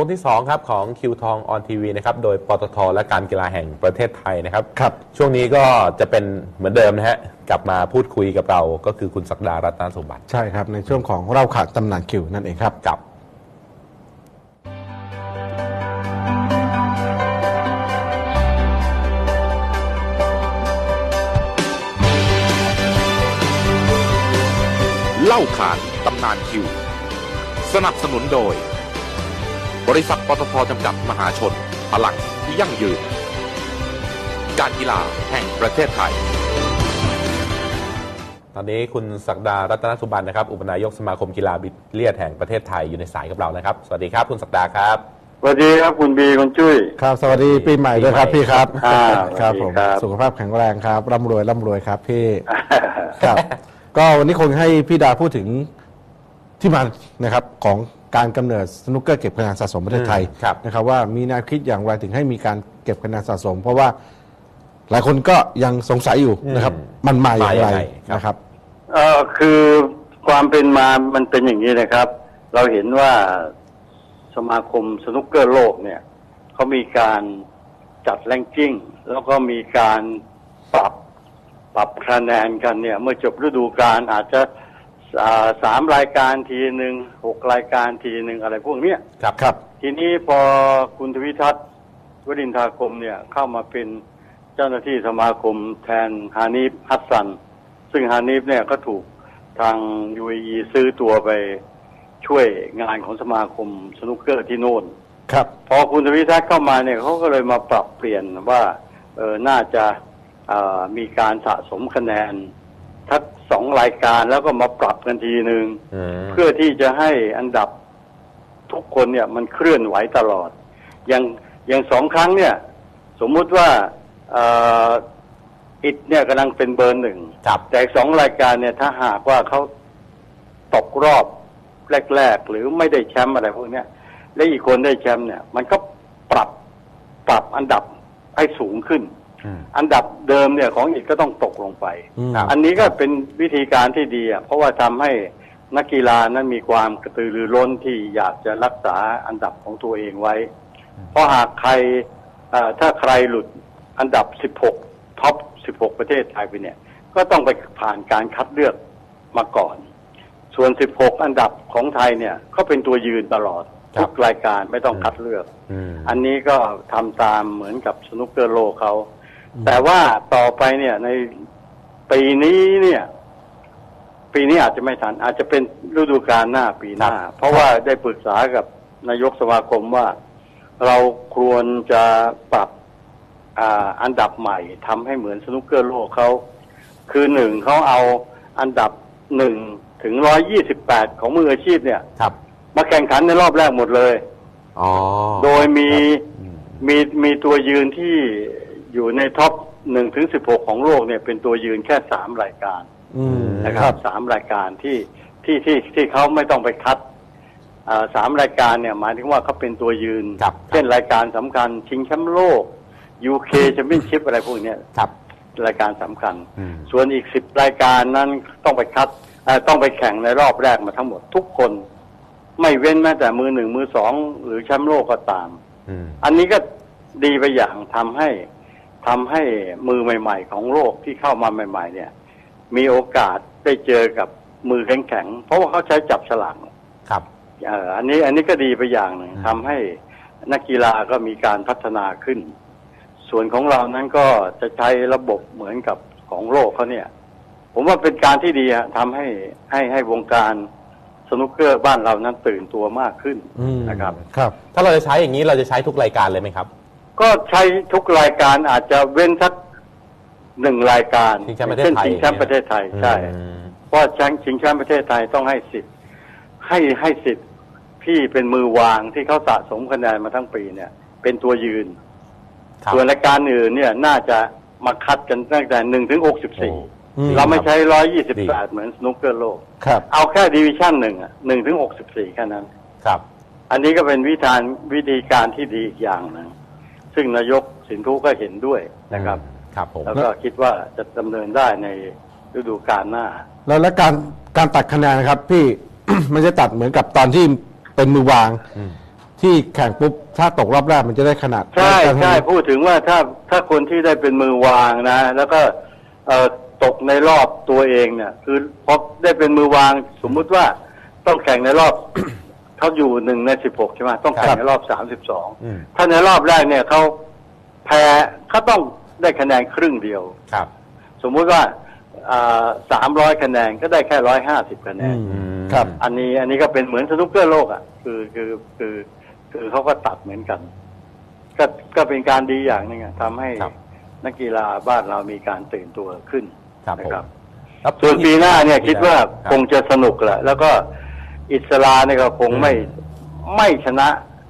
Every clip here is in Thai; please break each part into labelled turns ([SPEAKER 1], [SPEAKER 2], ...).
[SPEAKER 1] ช่วงที่ 2 ครับ ของคิวทองออนทีวีนะครับ โดยปตทและการกีฬาแห่งประเทศไทยนะครับ
[SPEAKER 2] ครับ
[SPEAKER 1] ช่วงนี้ก็จะเป็นเหมือนเดิมนะฮะ กลับมาพูดคุยกับเราก็คือคุณศักดารัตนสมบัติ
[SPEAKER 2] ใช่ครับ ในช่วงของเราขาดตำนานคิวนั่นเองครับ
[SPEAKER 1] กับ
[SPEAKER 3] เล่าขานตำนานคิว สนับสนุนโดย บริษัทปตทจำกัดมหาชน พลังที่ยั่งยืน การกีฬาแห่งประเทศไทย
[SPEAKER 1] ตอนนี้คุณศักดารัตนสุบันนะครับ อุปนายกสมาคมกีฬาบิดเลียดแห่งประเทศไทยอยู่ในสายกับเรานะครับ สวัสดีครับคุณศักดาครับ
[SPEAKER 4] สวัสดีครับคุณบีคุณจุ้ย
[SPEAKER 2] ครับ สวัสดีปีใหม่ด้วยครับ
[SPEAKER 1] ปีใหม่
[SPEAKER 2] พี่ครับ
[SPEAKER 4] อ่า
[SPEAKER 2] ครับ
[SPEAKER 4] สวัสดี
[SPEAKER 2] ผม
[SPEAKER 4] ครับ
[SPEAKER 2] สุขภาพแข็งแรงครับร่ำรวยร่ำรวยครับพี่ ครับ ก็วันนี้คงให้พี่ดาพูดถึงที่มานะครับของ การกำเนิดสนุกเกอร์เก็บคะแนนสะสมประเทศไทย
[SPEAKER 1] อืมครับ
[SPEAKER 2] นะครับว่ามีแนวคิดอย่างไรถึงให้มีการเก็บคะแนนสะสม เพราะว่าหลายคนก็ยังสงสัยอยู่นะครับ มันมาอย่างไร
[SPEAKER 1] มาอย่างไรครับ
[SPEAKER 2] นะครับ
[SPEAKER 4] เออคือความเป็นมามันเป็นอย่างนี้นะครับ เราเห็นว่าสมาคมสนุกเกอร์โลกเนี่ยเขามีการจัดแรงกิ้ง แล้วก็มีการปรับปรับคะแนนกันเนี่ย เมื่อจบฤดูกาลอาจจะอ่า สามรายการทีหนึ่งหกรายการทีหนึ่งอะไรพวกเนี้ย
[SPEAKER 1] ครับ
[SPEAKER 2] ครับ
[SPEAKER 4] ทีนี้พอคุณทวิทัศน์วรินทาคมเนี่ยเข้ามาเป็นเจ้าหน้าที่สมาคมแทนฮานิฟฮัสซัน ซึ่งฮานิฟเนี่ยก็ถูกทาง UAE ซื้อตัวไปช่วยงานของสมาคมสนุกเกอร์ที่โน่น
[SPEAKER 2] ครับ
[SPEAKER 4] พอคุณทวิทัศน์เข้ามาเนี่ยเขาก็เลยมาปรับเปลี่ยนว่าเออน่าจะเอ่อมีการสะสมคะแนน ทักสองรายการแล้วก็มาปรับกันทีหนึ่ง
[SPEAKER 1] อืม
[SPEAKER 4] เพื่อที่จะให้อันดับทุกคนเนี่ยมันเคลื่อนไหวตลอด อย่างอย่างสองครั้งเนี่ย สมมุติว่าเอ่ออิดเนี่ยกำลังเป็นเบอร์หนึ่ง
[SPEAKER 1] ครับ
[SPEAKER 4] แต่สองรายการเนี่ยถ้าหากว่าเขาตกรอบแรกๆ หรือไม่ได้แชมป์อะไรพวกเนี้ยและอีกคนได้แชมป์เนี่ย มันก็ปรับปรับอันดับให้สูงขึ้น
[SPEAKER 1] อืม
[SPEAKER 4] อันดับเดิมเนี่ยของอีกก็ต้องตกลงไป
[SPEAKER 2] อืม
[SPEAKER 4] อันนี้ก็เป็นวิธีการที่ดีอะเพราะว่าทำให้นักกีฬานั้นมีความกระตือรือร้นที่อยากจะรักษาอันดับของตัวเองไว้ เพราะหากใครเอ่อถ้าใครหลุดอันดับ 16 ท็อป 16 ประเทศไทยไปเนี่ย ก็ต้องไปผ่านการคัดเลือกมาก่อน ส่วน 16 อันดับของไทยเนี่ย ก็เป็นตัวยืนตลอด
[SPEAKER 1] ครับ
[SPEAKER 4] ทุกรายการไม่ต้องคัดเลือก
[SPEAKER 1] อืม
[SPEAKER 4] อันนี้ก็ทำตามเหมือนกับสนุกเกอร์โลกเขา แต่ว่าต่อไปเนี่ย ในปีนี้เนี่ย ปีนี้อาจจะไม่ทัน อาจจะเป็นฤดูกาลหน้าปีหน้า เพราะว่าได้ปรึกษากับนายกสมาคมว่าเราควรจะปรับอ่าอันดับใหม่ทำให้เหมือนสนุกเกอร์โลกเขา คือหนึ่งเขาเอาอันดับหนึ่งถึงร้อยยี่สิบแปดของมืออาชีพเนี่ย
[SPEAKER 1] ครับ
[SPEAKER 4] มาแข่งขันในรอบแรกหมดเลย
[SPEAKER 1] อ๋อ
[SPEAKER 4] โดยมี
[SPEAKER 1] อืม
[SPEAKER 4] มีมีตัวยืนที่ อยู่ในท็อปหนึ่งถึงสิบหกของโลกเนี่ยเป็นตัวยืนแค่สามรายการ
[SPEAKER 2] อืม
[SPEAKER 4] นะครับสามรายการที่ที่ที่ที่เขาไม่ต้องไปคัดอ่าสามรายการเนี่ยหมายถึงว่าเขาเป็นตัวยืน
[SPEAKER 1] ครับ
[SPEAKER 4] เช่นรายการสำคัญชิงแชมป์โลก UK แชมเปี้ยนชิพอะไรพวกเนี้ย
[SPEAKER 1] ครับ
[SPEAKER 4] รายการสำคัญ
[SPEAKER 1] อืม
[SPEAKER 4] ส่วนอีกสิบรายการนั้นต้องไปคัดเอ่อต้องไปแข่งในรอบแรกมาทั้งหมดทุกคน ไม่เว้นแม้แต่มือหนึ่งมือสองหรือแชมป์โลกก็ตาม
[SPEAKER 1] อืม
[SPEAKER 4] อันนี้ก็ดีไปอย่างทำให้ ทำให้มือใหม่ ๆ ของโลกที่เข้ามาใหม่ ๆ เนี่ย มีโอกาสได้เจอกับมือแข็งๆเพราะว่าเขาใช้จับฉลาก
[SPEAKER 1] ครับ
[SPEAKER 4] เอ่ออันนี้อันนี้ก็ดีไปอย่างหนึ่ง
[SPEAKER 1] อืม
[SPEAKER 4] ทำให้นักกีฬาก็มีการพัฒนาขึ้น ส่วนของเรานั้นก็จะใช้ระบบเหมือนกับของโลกเขาเนี่ย ผมว่าเป็นการที่ดีอะทำให้ให้ให้วงการสนุกเกอร์บ้านเรานั้นตื่นตัวมากขึ้น
[SPEAKER 2] อืม
[SPEAKER 4] นะครับ
[SPEAKER 2] ครับ
[SPEAKER 1] ถ้าเราจะใช้อย่างนี้เราจะใช้ทุกรายการเลยไหมครับ
[SPEAKER 4] ก็ใช้ทุกรายการอาจจะเว้นสักหนึ่งรายการ
[SPEAKER 1] ชิงแชมป์ประเทศไทย
[SPEAKER 4] ช่นชิงแชมป์ประเทศไทยใช่
[SPEAKER 1] อืม
[SPEAKER 4] เพราะแชมป์ชิงแชมป์ประเทศไทยต้องให้สิทธิ์ให้ให้สิทธิ์ที่เป็นมือวางที่เขาสะสมคะแนนมาทั้งปีเนี่ย เป็นตัวยืน
[SPEAKER 1] ครับ
[SPEAKER 4] ส่วนรายการอื่นเนี่ยน่าจะมาคัดกันตั้งแต่หนึ่งถึงหกสิบสี่
[SPEAKER 2] อืม
[SPEAKER 4] เราไม่ใช้ร้อยยี่สิบ
[SPEAKER 1] ดี
[SPEAKER 4] แปดเหมือนสนุกเกอร์โลก
[SPEAKER 2] ครับ
[SPEAKER 4] เอาแค่ดิวิชั่นหนึ่งอะหนึ่งถึงหกสิบสี่แค่นั้น
[SPEAKER 1] ครับ
[SPEAKER 4] อันนี้ก็เป็นวิธานวิธีการที่ดีอีกอย่างหนึง ซึ่งนายกสินทุก็เห็นด้วยนะครับ
[SPEAKER 1] ครับผม
[SPEAKER 4] แล้วก็คิดว่าจะดำเนินได้ในฤดูกาลหน้า
[SPEAKER 2] แล้วแล้วการการตัดคะแนนนะครับพี่ มันจะตัดเหมือนกับตอนที่เป็นมือวาง
[SPEAKER 1] อืม
[SPEAKER 2] ที่แข่งปุ๊บ ถ้าตกรอบแรกมันจะได้ขนาด
[SPEAKER 4] ใช่
[SPEAKER 2] การ
[SPEAKER 4] ใช่พูดถึงว่าถ้าถ้าคนที่ได้เป็นมือวางนะ แล้วก็เอ่อตกในรอบตัวเองเนี่ย คือพอได้เป็นมือวางสมมุติว่าต้องแข่งในรอบ เขาอยู่หนึ่งในสิบหกใช่ไหมต้องแข่งในรอบสามสิบสอง
[SPEAKER 1] อืม
[SPEAKER 4] ถ้าในรอบแรกเนี่ยเขาแพ้เขาต้องได้คะแนนครึ่งเดียว
[SPEAKER 1] ครับ
[SPEAKER 4] สมมุติว่าสามร้อยคะแนนก็ได้แค่ร้อยห้าสิบคะแน
[SPEAKER 2] อื
[SPEAKER 4] น
[SPEAKER 2] มครับ
[SPEAKER 4] อันนี้อันนี้ก็เป็นเหมือนสนุกเกอร์โลกอะคือคือคือคือเขาก็ตัดเหมือนกัน ก็ก็เป็นการดีอย่างหนึงอะทำให้
[SPEAKER 1] ครับ
[SPEAKER 4] นักกีฬาบ้านเรามีการตื่นตัวขึ้น
[SPEAKER 1] ครับ
[SPEAKER 4] นะ
[SPEAKER 1] ผม
[SPEAKER 4] ครับ
[SPEAKER 1] แล้ว
[SPEAKER 4] ส่วนปีหน้าเนี่ยคิดว่า
[SPEAKER 1] รับ
[SPEAKER 4] คงจะสนุกแหละแล้วก็ อิสราเนี่ยก็คงไม่ไม่ชนะ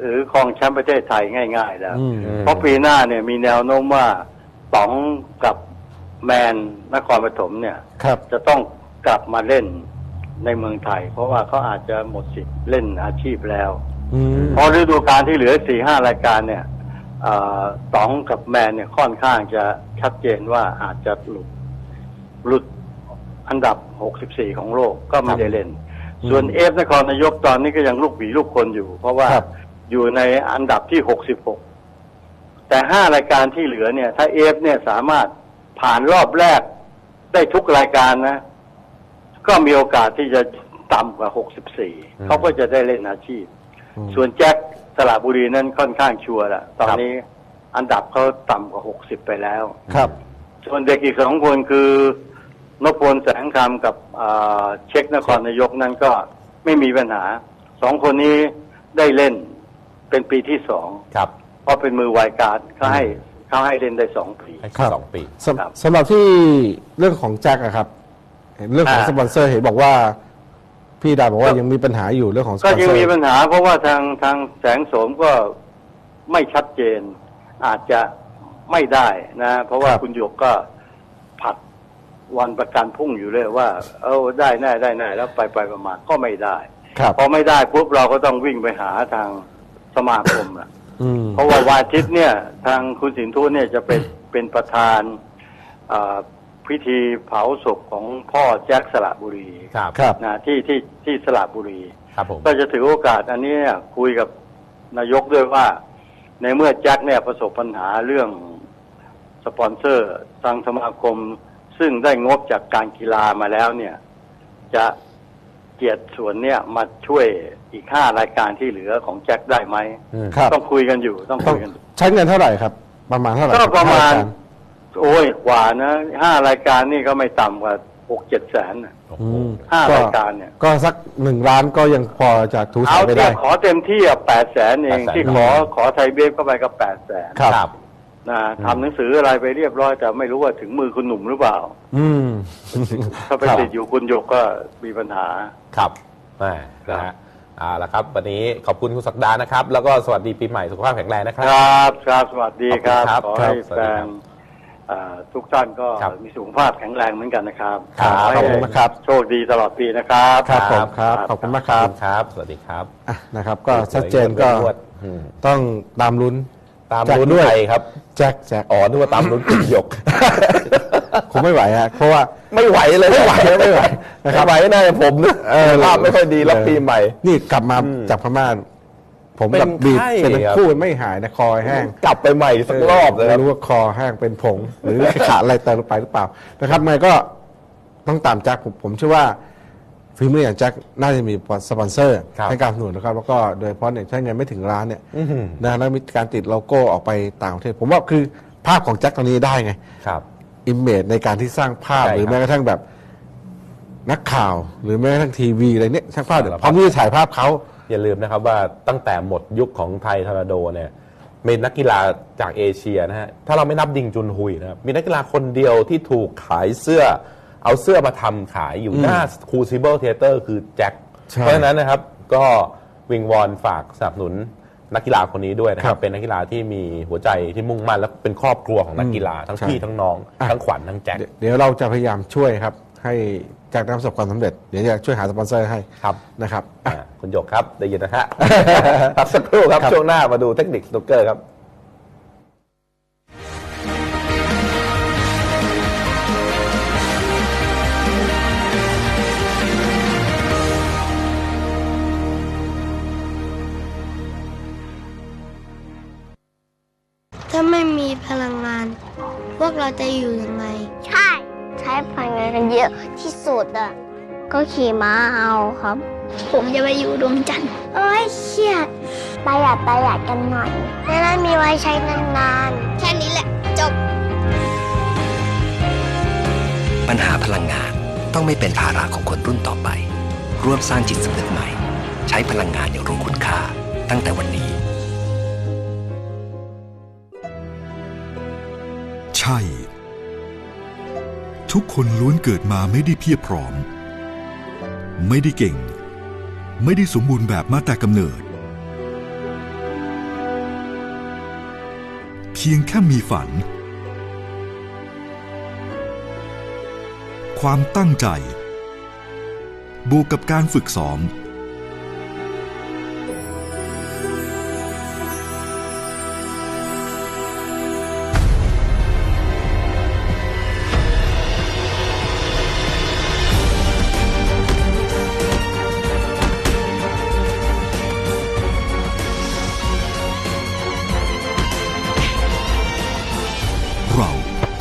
[SPEAKER 4] หรือครองแชมป์ประเทศไทยง่ายๆแล้ว
[SPEAKER 2] อืม
[SPEAKER 4] เพราะปีหน้าเนี่ยมีแนวโน้มว่าต๋องกับแมนนครปฐมเนี่ย
[SPEAKER 2] ครับ
[SPEAKER 4] จะต้องกลับมาเล่นในเมืองไทย เพราะว่าเขาอาจจะหมดสิทธิ์เล่นอาชีพแล้ว
[SPEAKER 2] อืม
[SPEAKER 4] เพราะฤดูกาลที่เหลือสี่ห้ารายการเนี่ยเอ่อต๋องกับแมนเนี่ยค่อนข้างจะชัดเจนว่าอาจจะหลุดหลุดอันดับ 64 ของโลกก็ไม่ได้เล่น
[SPEAKER 2] อืม
[SPEAKER 4] ส่วนเอฟนครนายกตอนนี้ก็ยังลูกหวีลูกคนอยู่ เพราะว่า
[SPEAKER 2] ครับ
[SPEAKER 4] อยู่ในอันดับที่66แต่ห้ารายการที่เหลือเนี่ย ถ้าเอฟเนี่ยสามารถผ่านรอบแรกได้ทุกรายการนะ ก็มีโอกาสที่จะต่ำกว่า 64 เขาก็จะได้เล่นอาชีพ
[SPEAKER 2] อืม
[SPEAKER 4] ส่วนแจ็คสระบุรีนั้นค่อนข้างชัวร์ละตอนนี้อันดับเขาต่ำกว่า 60 ไปแล้ว
[SPEAKER 2] ครับ
[SPEAKER 4] ส่วนเด็กอีกสองคนคือ นพพลแสงคำกับอ่าเช็คนครนายกนั้นก็ไม่มีปัญหาสองคนนี้ได้เล่นเป็นปีที่สอง
[SPEAKER 1] ครับ
[SPEAKER 4] เพราะเป็นมือวายการดเขาให้เขาให้เล่นได้สองปี
[SPEAKER 1] ให้
[SPEAKER 2] ครับ
[SPEAKER 1] สองปี
[SPEAKER 2] สำ
[SPEAKER 4] ครับ
[SPEAKER 2] สำหรับที่เรื่องของแจ็คอะครับ เห็นเรื่องของ
[SPEAKER 4] อ่า
[SPEAKER 2] สปอนเซอร์เห็นบอกว่าพี่ดาบอกว่า
[SPEAKER 4] ก็
[SPEAKER 2] ยังมีปัญหาอยู่เรื่องของสป
[SPEAKER 4] ก็
[SPEAKER 2] อนเซ
[SPEAKER 4] ยัง
[SPEAKER 2] อ
[SPEAKER 4] มี
[SPEAKER 2] ร์
[SPEAKER 4] ปัญหาเพราะว่าทางทางแสงโสมก็ไม่ชัดเจน อาจจะไม่ได้นะ เพราะว่า
[SPEAKER 2] ครับ
[SPEAKER 4] คุณหยกก็ผัด วันประกันพรุ่งอยู่เลยว่า เออได้แน่ได้แน่แล้วไปไปประมาณก็ไม่ได้
[SPEAKER 2] ครับ
[SPEAKER 4] พอไม่ได้ปุ๊บเราก็ต้องวิ่งไปหาทางสมาคมอะ
[SPEAKER 2] อืม
[SPEAKER 4] เพราะว่าวันอาทิตย์เนี่ย ทางคุณสินทุเนี่ยจะเป็นเป็นประธานอ่าพิธีเผาศพของพ่อแจ็คสระบุรี
[SPEAKER 1] ครับ
[SPEAKER 2] ครับ
[SPEAKER 4] นะที่ที่ที่สระบุรี
[SPEAKER 1] ครับผม
[SPEAKER 4] ก็จะถือโอกาสอันนี้เนี่ยคุยกับนายกด้วยว่า ในเมื่อแจ็คเนี่ยประสบปัญหาเรื่องสปอนเซอร์ทางสมาคม ซึ่งได้งบจากการกีฬามาแล้วเนี่ย จะเกียรติส่วนเนี่ยมาช่วยอีกห้ารายการที่เหลือของแจ็คได้ไหม
[SPEAKER 1] อืม
[SPEAKER 2] ครับ
[SPEAKER 4] ต้องคุยกันอยู่ต้อง
[SPEAKER 2] ต้อ
[SPEAKER 4] คุ
[SPEAKER 2] ง
[SPEAKER 4] ยกันอยู่
[SPEAKER 2] ใช้เงินเท่าไหร่ครับ ประมาณเท่าไหร่
[SPEAKER 4] ก็ประมาณ
[SPEAKER 2] ห้ยก
[SPEAKER 4] โอ้ยกว่านะห้ารายการนี่ก็ไม่ต่ำกว่าหกเจ็ดแสนน่ะ
[SPEAKER 1] โอ้
[SPEAKER 2] อื
[SPEAKER 1] โห
[SPEAKER 2] ม
[SPEAKER 4] ห้า
[SPEAKER 2] ก็
[SPEAKER 4] รายการเนี่ย
[SPEAKER 2] ก็สักหนึ่งล้านก็ยังพอจะถู
[SPEAKER 4] เอา
[SPEAKER 2] สายไป
[SPEAKER 4] เที
[SPEAKER 2] ได้
[SPEAKER 4] ยบขอเต็มที่อะแปดแสนเอง
[SPEAKER 1] 800,000
[SPEAKER 4] ที่ขอขอไทยเบฟเข้าไปก็แปดแสน
[SPEAKER 2] ครับ
[SPEAKER 1] ครับ
[SPEAKER 4] นะทำหนังสืออะไรไปเรียบร้อยแต่ไม่รู้ว่าถึงมือคุณหนุ่มหรือเปล่า
[SPEAKER 2] อืม
[SPEAKER 4] ถ้าไป
[SPEAKER 2] ครับ
[SPEAKER 4] ติดอยู่คุณหยกก็มีปัญหา
[SPEAKER 1] ครับแหม่นะฮะเอาละครับ วันนี้ขอบคุณคุณศักดานะครับ แล้วก็สวัสดีปีใหม่สุขภาพแข็งแรงนะค
[SPEAKER 4] ครับรับครับสวัสดีครับ
[SPEAKER 1] ขอบ
[SPEAKER 4] ขอ
[SPEAKER 1] คุณครับ
[SPEAKER 4] ให้
[SPEAKER 1] ครับสวัส
[SPEAKER 4] แฟ
[SPEAKER 1] ดีครั
[SPEAKER 4] น
[SPEAKER 1] บ
[SPEAKER 4] อ่าทุกท่านก็
[SPEAKER 1] ครับ
[SPEAKER 4] มีสุขภาพแข็งแรงเหมือนกันนะครับ
[SPEAKER 1] ครับ
[SPEAKER 4] ขอให้
[SPEAKER 2] ขอบคุณมากครับ
[SPEAKER 4] โชคดีตลอดปีนะครับ
[SPEAKER 2] ครับผม
[SPEAKER 1] ครับ
[SPEAKER 2] ครับขอบคุณมาก
[SPEAKER 1] ข
[SPEAKER 2] ค
[SPEAKER 1] อบ
[SPEAKER 2] รับ
[SPEAKER 1] คุณครับ สวัสดีครับ
[SPEAKER 2] อะนะครับ ก็ชัดเจนก็
[SPEAKER 1] รวดๆอืม
[SPEAKER 2] ต้องตามลุ้น
[SPEAKER 1] ตาม
[SPEAKER 2] แจ็ค
[SPEAKER 1] ลุ้น
[SPEAKER 2] ด้วย
[SPEAKER 1] ใครครับ
[SPEAKER 2] แจ็คแจ็ค
[SPEAKER 1] อ๋อนึกว่าตามลุ้นคุณหยก
[SPEAKER 2] คงไม่ไหวฮะเพราะว่า
[SPEAKER 1] ไม่ไหวเลย
[SPEAKER 2] ไม่ไหวไม่ไหวนะครับ
[SPEAKER 1] ไม่ไหวน่าจะผมนะ
[SPEAKER 2] เออ
[SPEAKER 1] ภาพไม่ค่อยดีรับปีใหม่
[SPEAKER 2] นี่กลับมา
[SPEAKER 1] อืม
[SPEAKER 2] จากพม่าผม
[SPEAKER 1] เป็น
[SPEAKER 2] กับบีบ
[SPEAKER 1] ไข้
[SPEAKER 2] เป็นทั้
[SPEAKER 1] ครั
[SPEAKER 2] ง
[SPEAKER 1] บ
[SPEAKER 2] คู่ไม่หายนะคอแห้ง
[SPEAKER 1] กลับไปใหม่สักรอบเลยค
[SPEAKER 2] ไม่
[SPEAKER 1] รับ
[SPEAKER 2] รู้ว่าคอแห้งเป็นผง หรือขาดอะไรเติมลงไปหรือเปล่านะครับไงก็ต้องตามแจ็คผมผมเชื่อว่า ฝีมืออย่างแจ็คน่าจะมีสปอนเซอร์
[SPEAKER 1] ครับ
[SPEAKER 2] ให้การสนับสนุนนะครับแล้วก็โดยเฉพาะเนี่ยใช้เงินไม่ถึงล้านเนี่ย
[SPEAKER 1] อื้อหือ
[SPEAKER 2] นะแล้วมีการติดโลโก้ออกไปต่างประเทศ ผมว่าคือภาพของแจ็คตอนนี้ได้ไง
[SPEAKER 1] ครับ
[SPEAKER 2] อิมเมจในการที่สร้างภาพ
[SPEAKER 1] ใช่
[SPEAKER 2] หรือ
[SPEAKER 1] ครับ
[SPEAKER 2] แม้กระทั่งแบบนักข่าวหรือแม้กระทั่งทีวีอะไรเนี่ยช่างภาพเดี๋ยว
[SPEAKER 1] สารพัด
[SPEAKER 2] พร้อมที่จะถ่ายภาพเขา
[SPEAKER 1] อย่าลืมนะครับว่าตั้งแต่หมดยุคของไทยทอร์นาโดเนี่ยมีนักกีฬาจากเอเชียนะฮะถ้าเราไม่นับดิงจุนฮุยนะครับมีนักกีฬาคนเดียวที่ถูกขายเสื้อ เอาเสื้อมาทำขายอยู่หน้าคูซิเบิลเทเตอร์คือแจ็ค
[SPEAKER 2] ใช่
[SPEAKER 1] เพราะฉะนั้นนะครับก็วิงวอนฝากสนับสนุนนักกีฬาคนนี้ด้วยนะค
[SPEAKER 2] ค
[SPEAKER 1] รั
[SPEAKER 2] รับบ
[SPEAKER 1] เป็นนักกีฬาที่มีหัวใจที่มุ่งมั่นและเป็นครอบครัวของนักกีฬาทั้ง
[SPEAKER 2] ใช่
[SPEAKER 1] พี่ทั้งน้อง
[SPEAKER 2] อะ
[SPEAKER 1] ทั้งขวัญทั้งแจ็ค
[SPEAKER 2] เดี๋ยวเดี๋ยวเราจะพยายามช่วยครับ ให้แจ็คได้ประสบความสำเร็จ เดี๋ยวจะช่วยหาสปอนเซอร์ให้
[SPEAKER 1] ครับ
[SPEAKER 2] นะครับอะ
[SPEAKER 1] อะคุณหยกครับได้ยินนะฮะ พักสักครู่ครับ
[SPEAKER 2] ครับ
[SPEAKER 1] ช่วงหน้ามาดูเทคนิคสนุกเกอร์ครับ
[SPEAKER 5] จะอยู่ยังไง
[SPEAKER 6] ใช่ ใช้พลังงานกันเยอะที่สุดอะ ก็ขี่ม้าเอาครับ ผมจะไปอยู่ดวงจันทร์เอ้ยเครียดประหยัดประหยัดกันหน่อยจะได้มีไว้ใช้นานๆ แค่นี้แหละ จบ
[SPEAKER 7] ปัญหาพลังงานต้องไม่เป็นภาระของคนรุ่นต่อไป ร่วมสร้างจิตสำนึกใหม่ ใช้พลังงานอย่างรู้คุณค่า ตั้งแต่วัน
[SPEAKER 8] ทุกคนล้วนเกิดมาไม่ได้เพียบพร้อม ไม่ได้เก่ง ไม่ได้สมบูรณ์แบบมาแต่กำเนิด เพียงแค่มีฝัน ความตั้งใจ บวกกับการฝึกซ้อม